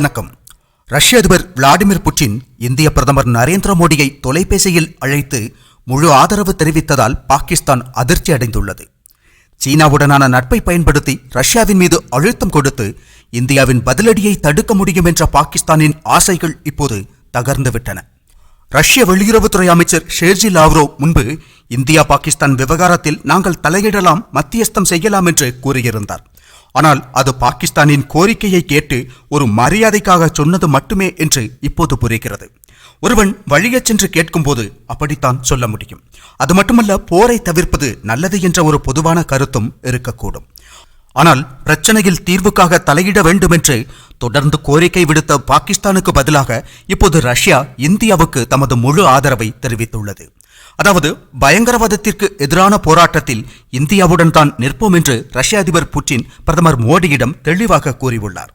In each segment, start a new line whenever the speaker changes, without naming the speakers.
வணக்கம். ரஷ்ய அதிபர் விளாடிமிர் புட்டின் இந்திய பிரதமர் நரேந்திர மோடியை தொலைபேசியில் அழைத்து முழு ஆதரவு தெரிவித்ததால் பாகிஸ்தான் அதிர்ச்சி அடைந்துள்ளது. சீனாவுடனான நட்பை பயன்படுத்தி ரஷ்யாவின் மீது அழுத்தம் கொடுத்து இந்தியாவின் பதிலடியை தடுக்க முடியும் என்ற பாகிஸ்தானின் ஆசைகள் இப்போது தகர்ந்துவிட்டன. ரஷ்ய வெளியுறவுத்துறை அமைச்சர் ஷேர்ஜி லாவ்ரோ முன்பு இந்தியா பாகிஸ்தான் விவகாரத்தில் நாங்கள் தலையிடலாம் மத்தியஸ்தம் செய்யலாம் என்று கூறியிருந்தார். ஆனால் அது பாகிஸ்தானின் கோரிக்கையை கேட்டு ஒரு மரியாதைக்காக சொன்னது மட்டுமே என்று இப்போது புரிகிறது. ஒருவன் வழியச் சென்று கேட்கும்போது அப்படித்தான் சொல்ல முடியும். அது மட்டுமல்ல போரை தவிர்ப்பது நல்லது என்ற ஒரு பொதுவான கருத்தும் இருக்கக்கூடும். ஆனால் பிரச்சனையில் தீர்வுக்காக தலையிட வேண்டும் என்று தொடர்ந்து கோரிக்கை விடுத்த பாகிஸ்தானுக்கு பதிலாக இப்போது ரஷ்யா இந்தியாவுக்கு தமது முழு ஆதரவை தெரிவித்துள்ளது. அதாவது பயங்கரவாதத்திற்கு எதிரான போராட்டத்தில் இந்தியாவுடன் தான் நிற்போம் என்று ரஷ்ய அதிபர் புட்டின் பிரதமர் மோடியிடம் தெளிவாக கூறியுள்ளார்.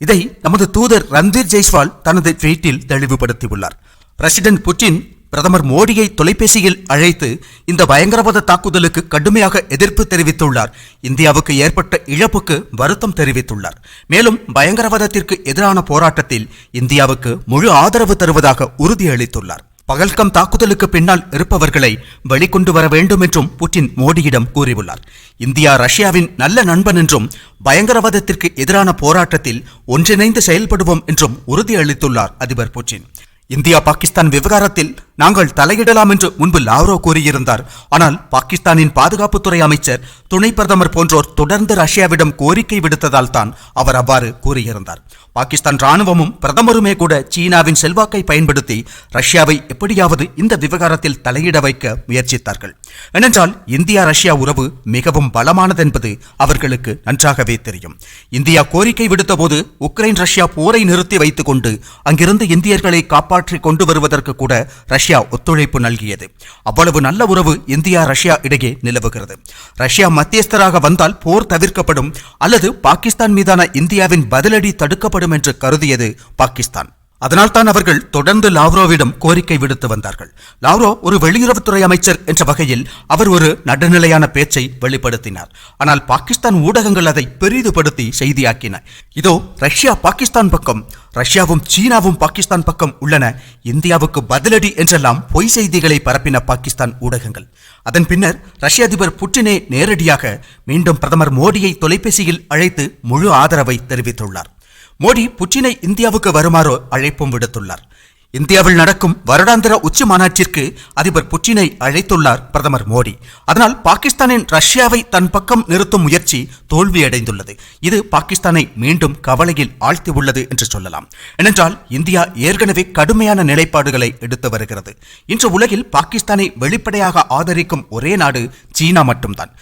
இதை நமது தூதர் ரந்தீர் ஜெய்ஸ்வால் தனது ட்வீட்டில் தெளிவுபடுத்தியுள்ளார். பிரசிடென்ட் புட்டின் பிரதமர் மோடியை தொலைபேசியில் அழைத்து இந்த பயங்கரவாத தாக்குதலுக்கு கடுமையாக எதிர்ப்பு தெரிவித்துள்ளார். இந்தியாவுக்கு ஏற்பட்ட இழப்புக்கு வருத்தம் தெரிவித்துள்ளார். மேலும் பயங்கரவாதத்திற்கு எதிரான போராட்டத்தில் இந்தியாவுக்கு முழு ஆதரவு தருவதாக உறுதியளித்துள்ளார். பகல்கம் தாக்குதலுக்கு பின்னால் இருப்பவர்களை வெளிக்கொண்டு வர வேண்டும் என்றும் புட்டின் மோடியிடம் கூறியுள்ளார். இந்தியா ரஷ்யாவின் நல்ல நண்பன் என்றும் பயங்கரவாதத்திற்கு எதிரான போராட்டத்தில் ஒன்றிணைந்து செயல்படுவோம் என்றும் உறுதியளித்துள்ளார் அதிபர் புட்டின். இந்தியா பாகிஸ்தான் விவகாரத்தில் நாங்கள் தலையிடலாம் என்று முன்பு லாவ்ரோ கூறியிருந்தார். ஆனால் பாகிஸ்தானின் பாதுகாப்புத்துறை அமைச்சர் துணை பிரதமர் போன்றோர் தொடர்ந்து ரஷ்யாவிடம் கோரிக்கை விடுத்ததால் தான் அவர் அவ்வாறு கூறியிருந்தார். பாகிஸ்தான் ராணுவமும் பிரதமருமே கூட சீனாவின் செல்வாக்கை பயன்படுத்தி ரஷ்யாவை எப்படியாவது இந்த விவகாரத்தில் தலையிட வைக்க முயற்சித்தார்கள். ஏனென்றால் இந்தியா ரஷ்யா உறவு மிகவும் பலமானதென்பது அவர்களுக்கு நன்றாகவே தெரியும். இந்தியா கோரிக்கை விடுத்தபோது உக்ரைன் ரஷ்யா போரை நிறுத்தி வைத்துக் கொண்டு அங்கிருந்து இந்தியர்களை காப்பாற்றி கொண்டு வருவதற்கு கூட ரஷ்யா ஒத்துழைப்பு நல்கியது. அவ்வளவு நல்ல உறவு இந்தியா ரஷ்யா இடையே நிலவுகிறது. ரஷ்யா மத்தியஸ்தராக வந்தால் போர் தவிர்க்கப்படும் அல்லது பாகிஸ்தான் மீதான இந்தியாவின் பதிலடி தடுக்கப்படும் என்று கருதியது பாகிஸ்தான். அதனால்தான் அவர்கள் தொடர்ந்து லாவ்ரோவிடம் கோரிக்கை விடுத்து வந்தார்கள். லாவ்ரோ ஒரு வெளியுறவுத்துறை அமைச்சர் என்ற வகையில் அவர் ஒரு நடுநிலையான பேச்சை வெளிப்படுத்தினார். ஆனால் பாகிஸ்தான் ஊடகங்கள் அதை பெரிதுபடுத்தி செய்தியாக்கின. இதோ ரஷ்யா பாகிஸ்தான் பக்கம் ரஷ்யாவும் சீனாவும் பாகிஸ்தான் பக்கம் உள்ளன. இந்தியாவுக்கு பதிலடி என்றெல்லாம் பொய் செய்திகளை பரப்பின பாகிஸ்தான் ஊடகங்கள். அதன் பின்னர் ரஷ்ய அதிபர் புட்டினே நேரடியாக மீண்டும் பிரதமர் மோடியை தொலைபேசியில் அழைத்து முழு ஆதரவை தெரிவித்துள்ளார். மோடி புட்டினை இந்தியாவுக்கு வருமாறு அழைப்பும் விடுத்துள்ளார். இந்தியாவில் நடக்கும் வருடாந்திர உச்சி மாநாட்டிற்கு அதிபர் புட்டினை அழைத்துள்ளார் பிரதமர் மோடி. அதனால் பாகிஸ்தானின் ரஷ்யாவை தன் பக்கம் நிறுத்தும் முயற்சி தோல்வியடைந்துள்ளது. இது பாகிஸ்தானை மீண்டும் கவலையில் ஆழ்த்தியுள்ளது என்று சொல்லலாம். ஏனென்றால் இந்தியா ஏற்கனவே கடுமையான நிலைப்பாடுகளை எடுத்து வருகிறது. இன்று உலகில் பாகிஸ்தானை வெளிப்படையாக ஆதரிக்கும் ஒரே நாடு சீனா மட்டும்தான்.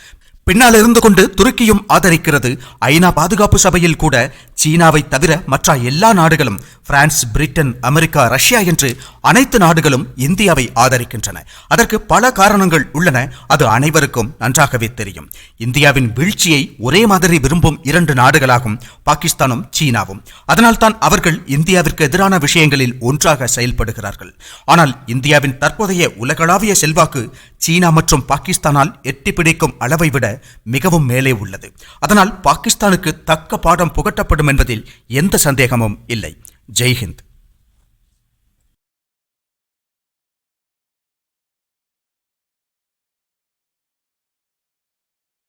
பின்னால் இருந்து கொண்டு துருக்கியும் ஆதரிக்கிறது. ஐநா பாதுகாப்பு சபையில் கூட சீனாவை தவிர மற்ற எல்லா நாடுகளும் பிரான்ஸ் பிரிட்டன் அமெரிக்கா ரஷ்யா என்று அனைத்து நாடுகளும் இந்தியாவை ஆதரிக்கின்றன. அதற்கு பல காரணங்கள் உள்ளன. அது அனைவருக்கும் நன்றாகவே தெரியும். இந்தியாவின் வீழ்ச்சியை ஒரே மாதிரி விரும்பும் இரண்டு நாடுகளாகும் பாகிஸ்தானும் சீனாவும். அதனால்தான் அவர்கள் இந்தியாவிற்கு எதிரான விஷயங்களில் ஒன்றாக செயல்படுகிறார்கள். ஆனால் இந்தியாவின் தற்போதைய உலகளாவிய செல்வாக்கு சீனா மற்றும் பாகிஸ்தானால் எட்டி பிடிக்கும் அளவை விட மிகவும் மேலே உள்ளது. அதனால் பாகிஸ்தானுக்கு தக்க பாடம் புகட்டப்படும் என்பதில் எந்த சந்தேகமும் இல்லை. ஜெய்ஹிந்த்.